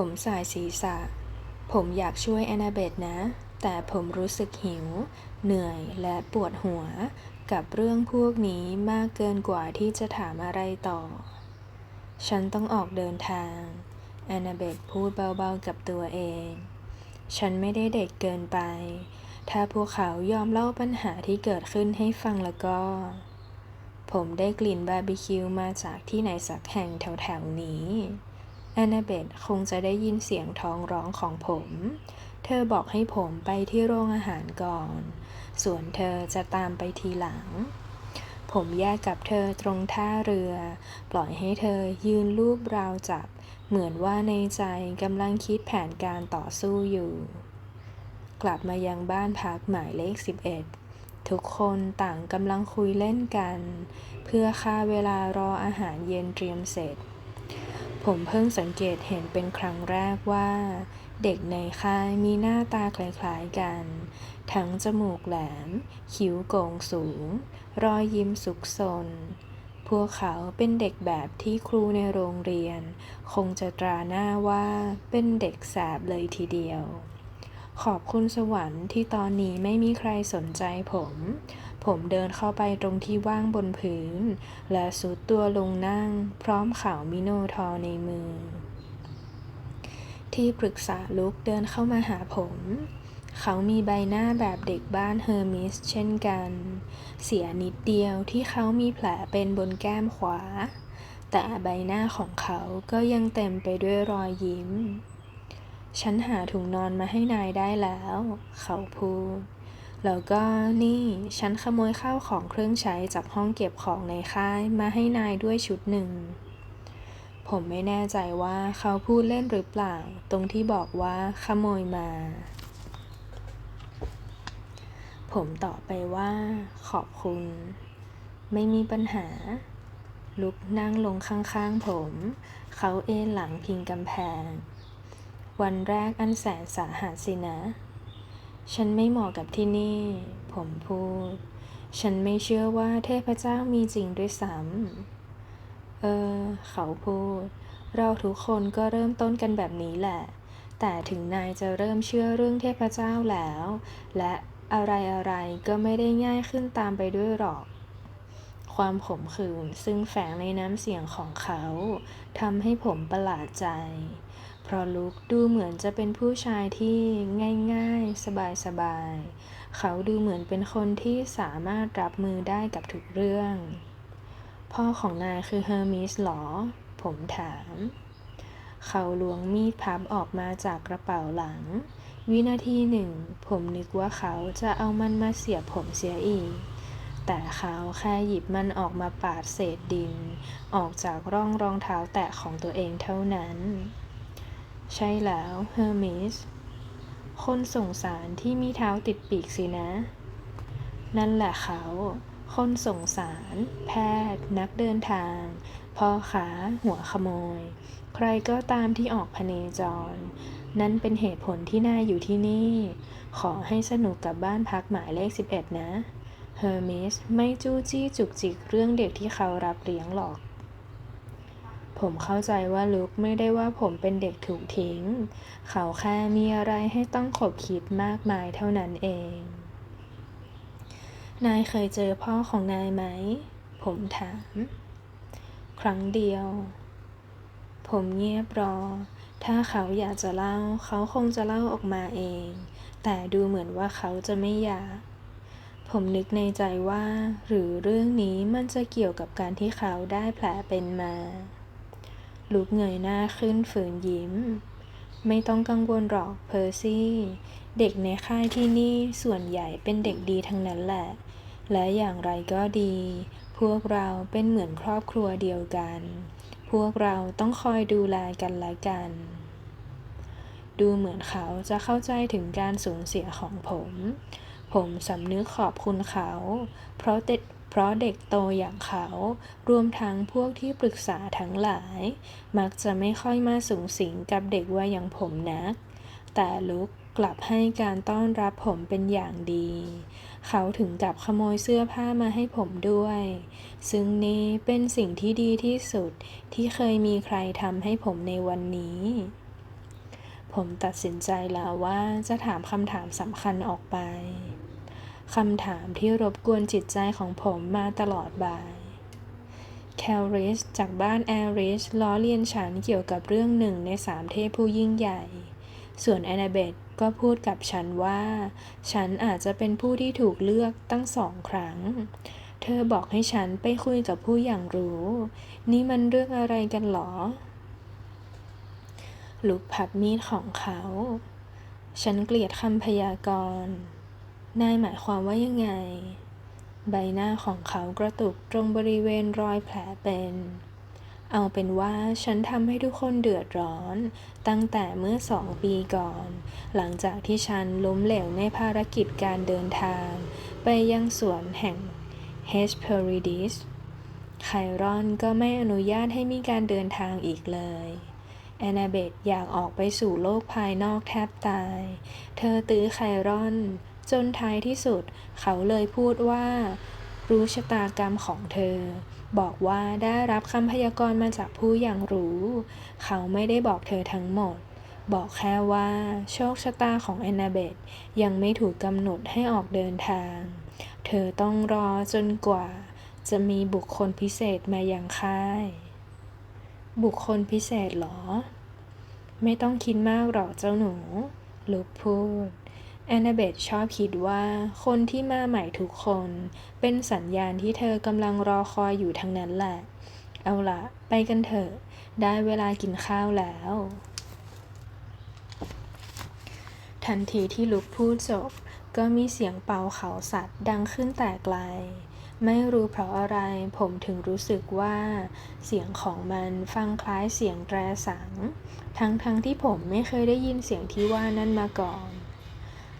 ผมสายศีรษะ ผมอยากช่วยแอนนาเบตนะ แต่ผมรู้สึกหิว เหนื่อยและปวดหัว กับเรื่องพวกนี้มากเกินกว่าที่จะถามอะไรต่อ ฉันต้องออกเดินทาง แอนนาเบตพูดเบาๆกับตัวเอง ฉันไม่ได้เด็กเกินไป ถ้าพวกเขายอมเล่าปัญหาที่เกิดขึ้นให้ฟังแล้วก็ ผมได้กลิ่นบาร์บีคิวมาจากที่ไหนสักแห่งแถวๆนี้ แอนนาเบตคงจะได้ยินเสียงท้องร้องของผม เธอบอกให้ผมไปที่โรงอาหารก่อน ส่วนเธอจะตามไปทีหลัง ผมแยกกับเธอตรงท่าเรือ ปล่อยให้เธอยืนรูปราวจับ เหมือนว่าในใจกำลังคิดแผนการต่อสู้อยู่ กลับมายังบ้านพักหมายเลข 11ทุกคนต่างกำลังคุยเล่นกัน เพื่อค่าเวลารออาหารเย็นเตรียมเสร็จ ผมเพิ่งสังเกตเห็นเป็นครั้งแรกว่า เด็กในค่ายมีหน้าตาคล้ายๆกัน ทั้งจมูกแหลม คิ้วโก่งสูง รอยยิ้มสุขสน พวกเขาเป็นเด็กแบบที่ครูในโรงเรียน คงจะตราหน้าว่าเป็นเด็กแสบเลยทีเดียว ขอบคุณสวรรค์ที่ตอนนี้ไม่มีใครสนใจผม ผมเดินเข้าไปตรงที่ว่างบนพื้น และสุดตัวลงนั่ง พร้อมข่าวมิโนทอในมือ ที่ปรึกษาลุกเดินเข้ามาหาผม เขามีใบหน้าแบบเด็กบ้านเฮอร์มิสเช่นกัน เสียนิดเดียวที่เขามีแผลเป็นบนแก้มขวา แต่ใบหน้าของเขาก็ยังเต็มไปด้วยรอยยิ้ม ฉันหาถุงนอนมาให้นายได้แล้ว เขาพูด แล้วก็นี่ฉันขโมยข้าวของเครื่องใช้จากห้องเก็บของในค่ายมาให้นายด้วยชุดหนึ่ง ผมไม่แน่ใจว่าเขาพูดเล่นหรือเปล่า ตรงที่บอกว่าขโมยมา ผมตอบไปว่า ขอบคุณ ไม่มีปัญหา ลุกนั่งลงข้างๆผม เขาเอนหลังพิงกำแพง วันแรกอันแสนสาหัสสินะ ฉันไม่เหมาะกับที่นี่ ผมพูด ฉันไม่เชื่อว่าเทพเจ้ามีจริงด้วยซ้ำ เออ เขาพูด เราทุกคนก็เริ่มต้นกันแบบนี้แหละ แต่ถึงนายจะเริ่มเชื่อเรื่องเทพเจ้าแล้ว และอะไรอะไรก็ไม่ได้ง่ายขึ้นตามไปด้วยหรอก ความขมขื่นซึ่งแฝงในน้ำเสียงของเขาทำให้ผมประหลาดใจ เพราะลุกดูเหมือนจะเป็นผู้ชายที่ง่ายๆ สบายๆ เขาดูเหมือนเป็นคนที่สามารถรับมือได้กับทุกเรื่อง พ่อของนายคือเฮอร์มิสหรอ ผมถาม เขาล้วงมีดพับออกมาจากกระเป๋าหลัง วินาทีหนึ่ง ผมนึกว่าเขาจะเอามันมาเสียบผมเสียอีกแต่เขาแค่หยิบมันออกมาปาดเศษดิน ออกจากร่องรองเท้าแตะของตัวเองเท่านั้น ใช่แล้วเฮอร์มิสคนส่งสารที่มีเท้าติดปีกสินะ นั่นแหละเขา คนส่งสาร แพทย์ นักเดินทาง พ่อขาหัวขโมย ใครก็ตามที่ออกพเนจร นั่นเป็นเหตุผลที่นายอยู่ที่นี่ ขอให้สนุกกับบ้านพักหมายเลข 11 นะ เฮอร์มิสไม่จู้จี้จุกจิกเรื่องเด็กที่เขารับเลี้ยงหรอก ผมเข้าใจว่าลุกไม่ได้ว่าผมเป็นเด็กถูกทิ้ง เขาแค่มีอะไรให้ต้องขบคิดมากมายเท่านั้นเอง นายเคยเจอพ่อของนายไหม ผมถาม ครั้งเดียว ผมเงียบรอ ถ้าเขาอยากจะเล่า เขาคงจะเล่าออกมาเอง แต่ดูเหมือนว่าเขาจะไม่อยากผมนึกในใจว่า หรือเรื่องนี้มันจะเกี่ยวกับการที่เขาได้แผลเป็นมา ลุกเงยหน้าขึ้นฝืนยิ้ม ไม่ต้องกังวลหรอกเพอร์ซี่ เด็กในค่ายที่นี่ส่วนใหญ่เป็นเด็กดีทั้งนั้นแหละ และอย่างไรก็ดี พวกเราเป็นเหมือนครอบครัวเดียวกัน พวกเราต้องคอยดูแลกันและกัน ดูเหมือนเขาจะเข้าใจถึงการสูญเสียของผม ผมสำนึกขอบคุณเขา เพราะเด็ก เพราะเด็กโตอย่างเขา รวมทั้งพวกที่ปรึกษาทั้งหลาย มักจะไม่ค่อยมาสูงสิงกับเด็กวัยอย่างผมนัก แต่ลุกกลับให้การต้อนรับผมเป็นอย่างดี เขาถึงกับขโมยเสื้อผ้ามาให้ผมด้วย ซึ่งนี่เป็นสิ่งที่ดีที่สุดที่เคยมีใครทำให้ผมในวันนี้ ผมตัดสินใจแล้วว่าจะถามคำถามสำคัญออกไป คำถามที่รบกวนจิตใจของผมมาตลอดบ่ายแคลริสจากบ้านแอริสล้อเลียนฉันเกี่ยวกับเรื่องหนึ่งในสามเทพผู้ยิ่งใหญ่ ส่วนแอนนาเบตก็พูดกับฉันว่า ฉันอาจจะเป็นผู้ที่ถูกเลือกตั้งสองครั้ง เธอบอกให้ฉันไปคุยกับผู้อย่างรู้ นี่มันเรื่องอะไรกันหรอลุกผับมีดของเขา ฉันเกลียดคำพยากรณ์ นายหมายความว่ายังไง ใบหน้าของเขากระตุกตรงบริเวณรอยแผลเป็น เอาเป็นว่าฉันทำให้ทุกคนเดือดร้อน ตั้งแต่เมื่อสองปีก่อน หลังจากที่ฉันล้มเหลวในภารกิจการเดินทาง ไปยังสวนแห่งเฮสเพอริดิสไครอนก็ไม่อนุญาตให้มีการเดินทางอีกเลย แอนนาเบตอยากออกไปสู่โลกภายนอกแทบตาย เธอตื้อไครอน จนท้ายที่สุด เขาเลยพูดว่า รู้ชะตากรรมของเธอ บอกว่าได้รับคำพยากรณ์มาจากผู้อย่างรู้ เขาไม่ได้บอกเธอทั้งหมด บอกแค่ว่า โชคชะตาของแอนนาเบตยังไม่ถูกกำหนดให้ออกเดินทาง เธอต้องรอจนกว่า จะมีบุคคลพิเศษมายังค่าย บุคคลพิเศษเหรอ ไม่ต้องคิดมากหรอกเจ้าหนูลุกพูด แอนนาเบตชอบคิดว่าคนที่มาใหม่ทุกคน เป็นสัญญาณที่เธอกำลังรอคอยอยู่ทั้งนั้นแหละ เอาละไปกันเถอะ ได้เวลากินข้าวแล้ว ทันทีที่ลุกพูดจบ ก็มีเสียงเป่าเขาสัตว์ดังขึ้นแต่ไกล ไม่รู้เพราะอะไรผมถึงรู้สึกว่า เสียงของมันฟังคล้ายเสียงแตรสัง ทั้งๆทที่ผมไม่เคยได้ยินเสียงที่ว่านั่นมาก่อน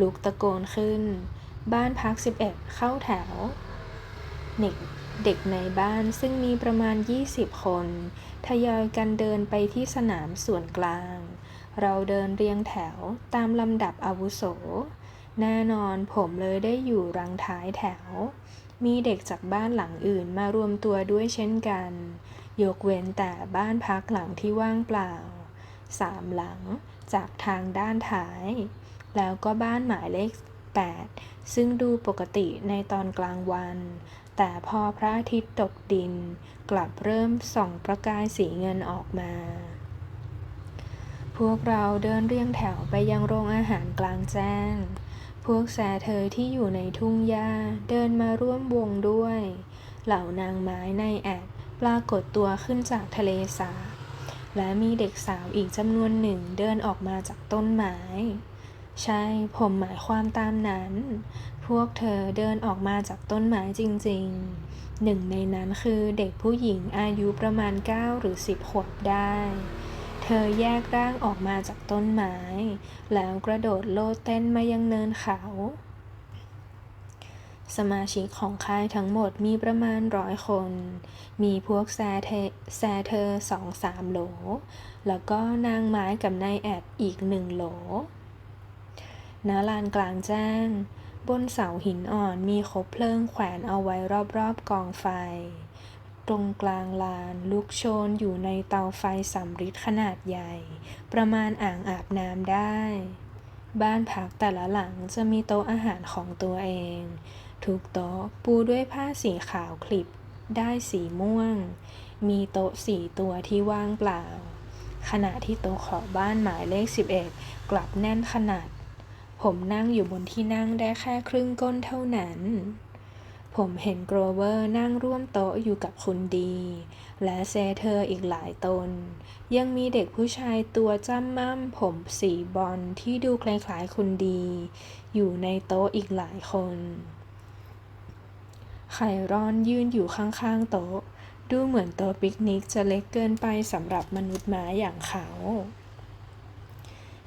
ลุกตะโกนขึ้น บ้านพัก 11 เข้าแถวเด็กเด็กในบ้านซึ่งมีประมาณ 20 คน ทยอยกันเดินไปที่สนามส่วนกลาง เราเดินเรียงแถวตามลำดับอาวุโส แน่นอนผมเลยได้อยู่รังท้ายแถว มีเด็กจากบ้านหลังอื่นมารวมตัวด้วยเช่นกัน ยกเว้นแต่บ้านพักหลังที่ว่างเปล่า สามหลังจากทางด้านท้าย แล้วก็บ้านหมายเลข 8 ซึ่งดูปกติในตอนกลางวัน แต่พอพระอาทิตย์ตกดิน กลับเริ่มส่องประกายสีเงินออกมา พวกเราเดินเรียงแถวไปยังโรงอาหารกลางแจ้ง พวกแซเธอที่อยู่ในทุ่งหญ้าเดินมาร่วมวงด้วย เหล่านางไม้ในแอดปรากฏตัวขึ้นจากทะเลสาบและมีเด็กสาวอีกจำนวนหนึ่งเดินออกมาจากต้นไม้ ใช่ ผมหมายความตามนั้น พวกเธอเดินออกมาจากต้นไม้จริงๆ หนึ่งในนั้นคือเด็กผู้หญิงอายุประมาณ 9 หรือ 10 ขวบได้ เธอแยกร่างออกมาจากต้นไม้ แล้วกระโดดโลดเต้นมายังเนินเขา สมาชิกของค่ายทั้งหมดมีประมาณร้อยคน มีพวกแซเทแซเธอสองสามโหล แล้วก็นางไม้กับนายแอดอีกหนึ่งโหล ณลานกลางแจ้ง บนเสาหินอ่อนมีคบเพลิงแขวนเอาไว้รอบๆกองไฟ ตรงกลางลานลุกโชนอยู่ในเตาไฟสำริดขนาดใหญ่ ประมาณอ่างอาบน้ำได้ บ้านพักแต่ละหลังจะมีโต๊ะอาหารของตัวเอง ทุกโต๊ะปูด้วยผ้าสีขาวคลิปได้สีม่วง มีโต๊ะสี่ตัวที่ว่างเปล่า ขณะที่โต๊ะของบ้านหมายเลข 11 กลับแน่นขนาด ผมนั่งอยู่บนที่นั่งได้แค่ครึ่งก้นเท่านั้น ผมเห็นโกรเวอร์นั่งร่วมโต๊ะอยู่กับคุณดี และเซเธอร์อีกหลายตน ยังมีเด็กผู้ชายตัวจ้ำม่ำผมสีบอลที่ดูคล้ายๆคุณดี อยู่ในโต๊ะอีกหลายคนไครอนยืนอยู่ข้างๆโต๊ะ ดูเหมือนโต๊ะปิกนิกจะเล็กเกินไปสำหรับมนุษย์ม้าอย่างเขา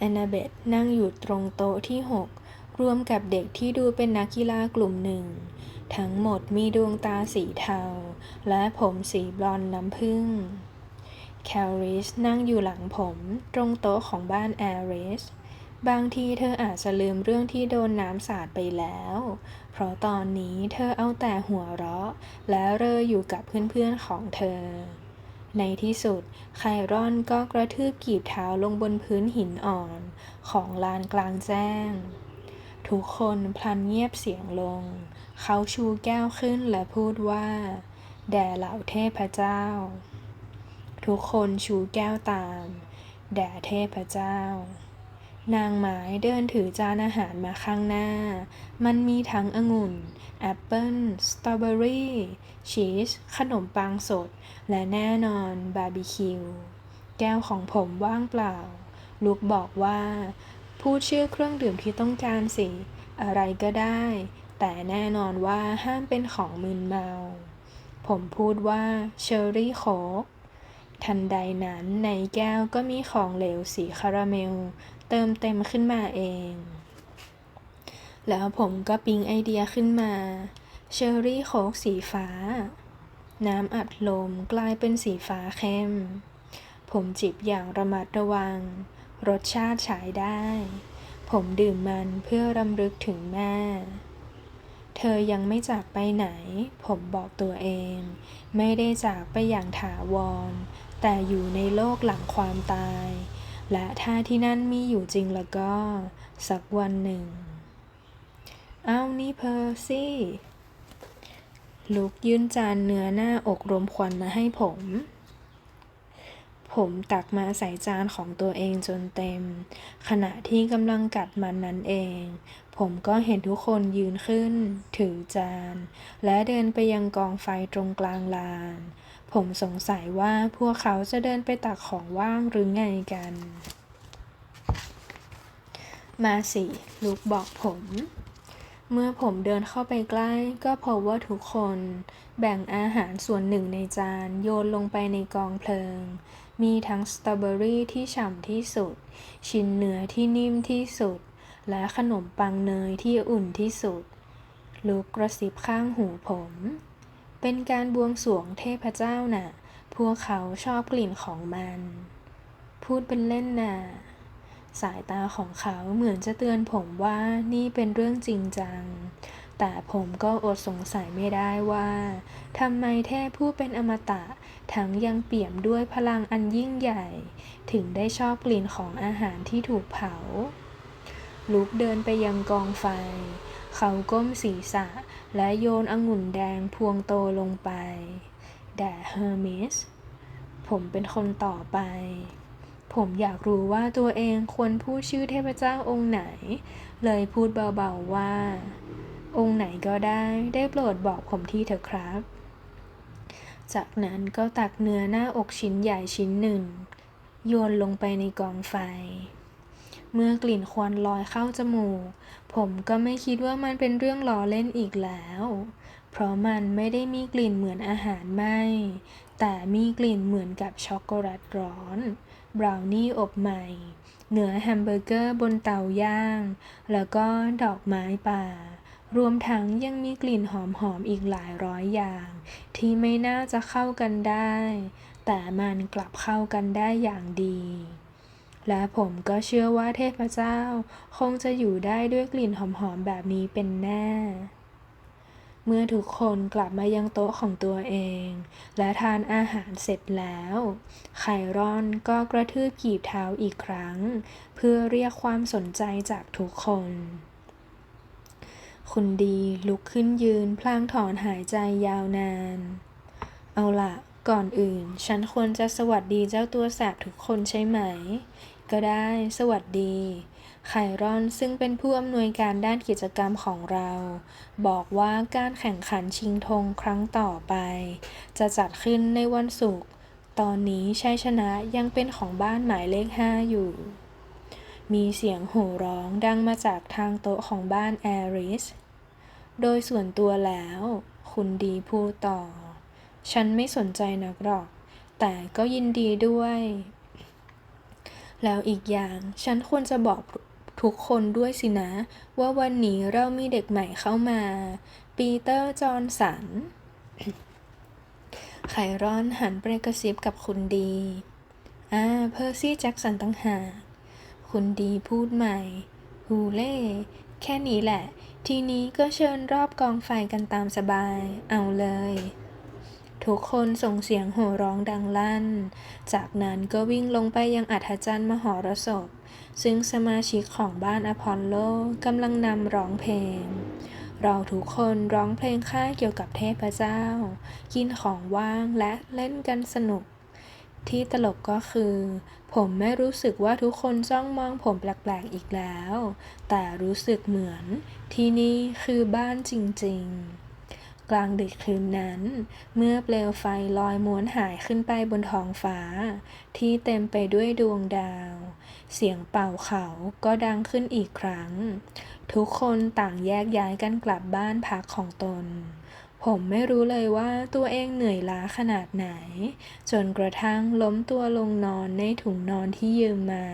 แอนนาเบตนั่งอยู่ตรงโต๊ะที่ 6 รวมกับเด็กที่ดูเป็นนักกีฬากลุ่มหนึ่ง ทั้งหมดมีดวงตาสีเทา และผมสีบลอนด์น้ำผึ้งแคลริสนั่งอยู่หลังผมตรงโต๊ะของบ้านแอริสบางทีเธออาจจะลืมเรื่องที่โดนน้ำสาดไปแล้ว เพราะตอนนี้เธอเอาแต่หัวเราะ และเรออยู่กับเพื่อนๆของเธอ ในที่สุด ไครอนก็กระทืบกีบเท้าลงบนพื้นหินอ่อนของลานกลางแจ้ง ทุกคนพลันเงียบเสียงลง เขาชูแก้วขึ้นและพูดว่า แด่เหล่าเทพเจ้า ทุกคนชูแก้วตาม แด่เทพเจ้า นางไม้เดินถือจานอาหารมาข้างหน้า มันมีทั้งองุ่น แอปเปิ้ล สตรอเบอรี่ ชีส ขนมปังสด และแน่นอนบาร์บีคิว แก้วของผมว่างเปล่า ลูกบอกว่า พูดชื่อเครื่องดื่มที่ต้องการสิ อะไรก็ได้ แต่แน่นอนว่าห้ามเป็นของมึนเมา ผมพูดว่าเชอร์รี่โค้ก ทันใดนั้นในแก้วก็มีของเหลวสีคาราเมล เติมเต็มขึ้นมาเอง แล้วผมก็ปิ๊งไอเดียขึ้นมา เชอร์รี่โค้กสีฟ้า น้ำอัดลมกลายเป็นสีฟ้าเข้ม ผมจิบอย่างระมัดระวัง รสชาติฉายได้ ผมดื่มมันเพื่อรำลึกถึงแม่เธอยังไม่จากไปไหน ผมบอกตัวเอง ไม่ได้จากไปอย่างถาวร แต่อยู่ในโลกหลังความตาย และถ้าที่นั่นมีอยู่จริงแล้วก็ สักวันหนึ่ง เอานี่เพอร์ซี่ลุกยื่นจานเนื้อหน้าอกรวมควันมาให้ผม ผมตักมาใส่จานของตัวเองจนเต็ม ขณะที่กำลังกัดมันนั้นเอง ผมก็เห็นทุกคนยืนขึ้น ถือจาน และเดินไปยังกองไฟตรงกลางลาน ผมสงสัยว่าพวกเขาจะเดินไปตักของว่างหรือไงกัน มาสิลุกบอกผม เมื่อผมเดินเข้าไปใกล้ ก็พบว่าทุกคนแบ่งอาหารส่วนหนึ่งในจานโยนลงไปในกองเพลิง มีทั้งสตรอเบอรี่ที่ฉ่ำที่สุด ชิ้นเนื้อที่นิ่มที่สุด และขนมปังเนยที่อุ่นที่สุดลุกกระซิบข้างหูผม เป็นการบวงสรวงเทพเจ้าน่ะ พวกเขาชอบกลิ่นของมัน พูดเป็นเล่นน่ะ สายตาของเขาเหมือนจะเตือนผมว่านี่เป็นเรื่องจริงจัง แต่ผมก็อดสงสัยไม่ได้ว่าทำไมเทพผู้เป็นอมตะ ทั้งยังเปี่ยมด้วยพลังอันยิ่งใหญ่ ถึงได้ชอบกลิ่นของอาหารที่ถูกเผา ลุกเดินไปยังกองไฟ เขาก้มศีรษะและโยนองุ่นแดงพวงโตลงไป แด่เฮอร์มิสผมเป็นคนต่อไป ผมอยากรู้ว่าตัวเองควรพูดชื่อเทพเจ้าองค์ไหน เลยพูดเบาๆว่า องค์ไหนก็ได้ได้โปรดบอกผมที่เถอะครับ จากนั้นก็ตักเนื้อหน้าอกชิ้นใหญ่ชิ้นหนึ่ง โยนลงไปในกองไฟ เมื่อกลิ่นควันลอยเข้าจมูก ผมก็ไม่คิดว่ามันเป็นเรื่องล้อเล่นอีกแล้ว เพราะมันไม่ได้มีกลิ่นเหมือนอาหารไหมแต่มีกลิ่นเหมือนกับช็อกโกแลตร้อน บราวนี่อบใหม่ เนื้อแฮมเบอร์เกอร์บนเตาย่าง แล้วก็ดอกไม้ป่า รวมทั้งยังมีกลิ่นหอมๆอีกหลายร้อยอย่าง ที่ไม่น่าจะเข้ากันได้ แต่มันกลับเข้ากันได้อย่างดี และผมก็เชื่อว่าเทพเจ้า คงจะอยู่ได้ด้วยกลิ่นหอมๆแบบนี้เป็นแน่ เมื่อทุกคนกลับมายังโต๊ะของตัวเอง และทานอาหารเสร็จแล้ว ไครอนก็กระทืบกีบเท้าอีกครั้ง เพื่อเรียกความสนใจจากทุกคนคุณดีลุกขึ้นยืนพลางถอนหายใจยาวนาน เอาล่ะ ก่อนอื่น ฉันควรจะสวัสดีเจ้าตัวแสบทุกคนใช่ไหม ก็ได้ สวัสดี ไครอนซึ่งเป็นผู้อำนวยการด้านกิจกรรมของเรา บอกว่าการแข่งขันชิงธงครั้งต่อไป จะจัดขึ้นในวันศุกร์ ตอนนี้ชัยชนะยังเป็นของบ้านหมายเลขห้าอยู่ มีเสียงโห่ร้องดังมาจากทางโต๊ะของบ้านแอริส โดยส่วนตัวแล้ว คุณดีพูดต่อ ฉันไม่สนใจนักหรอก แต่ก็ยินดีด้วย แล้วอีกอย่างฉันควรจะบอกทุกคนด้วยสินะ ว่าวันนี้เรามีเด็กใหม่เข้ามา ปีเตอร์ จอห์นสัน ไครอนหันไปกระซิบกับคุณดี อ่า เพอร์ซี่แจ็คสันตั้งหากคุณดีพูดใหม่ ฮูเล่ แค่นี้แหละ ทีนี้ก็เชิญรอบกองไฟกันตามสบาย เอาเลย ทุกคนส่งเสียงโห่ร้องดังลั่น จากนั้นก็วิ่งลงไปยังอัฐจันทร์มหรสพ ซึ่งสมาชิกของบ้านอพอลโลกำลังนำร้องเพลง เราทุกคนร้องเพลงค่ายเกี่ยวกับเทพเจ้า กินของว่างและเล่นกันสนุก ที่ตลกก็คือ ผมไม่รู้สึกว่าทุกคนจ้องมองผมแปลกๆอีกแล้ว แต่รู้สึกเหมือนที่นี่คือบ้านจริงๆ กลางดึกคืนนั้น เมื่อเปลวไฟลอยม้วนหายขึ้นไปบนท้องฟ้า ที่เต็มไปด้วยดวงดาว เสียงเป่าเขาก็ดังขึ้นอีกครั้ง ทุกคนต่างแยกย้ายกันกลับบ้านพักของตน ผมไม่รู้เลยว่าตัวเองเหนื่อยล้าขนาดไหน จนกระทั่งล้มตัวลงนอนในถุงนอนที่ยืมมา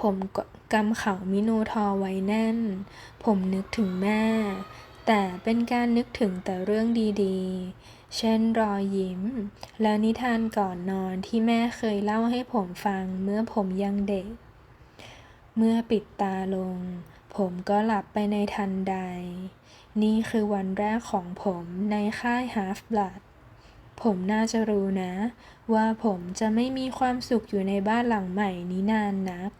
ผมกำเข่ามิโนทอไว้แน่น ผมนึกถึงแม่ แต่เป็นการนึกถึงแต่เรื่องดีๆ เช่นรอยยิ้ม และนิทานก่อนนอนที่แม่เคยเล่าให้ผมฟังเมื่อผมยังเด็ก เมื่อปิดตาลง ผมก็หลับไปในทันใด นี่คือวันแรกของผมในค่าย Half Blood ผมน่าจะรู้นะ ว่าผมจะไม่มีความสุขอยู่ในบ้านหลังใหม่นี้นานนัก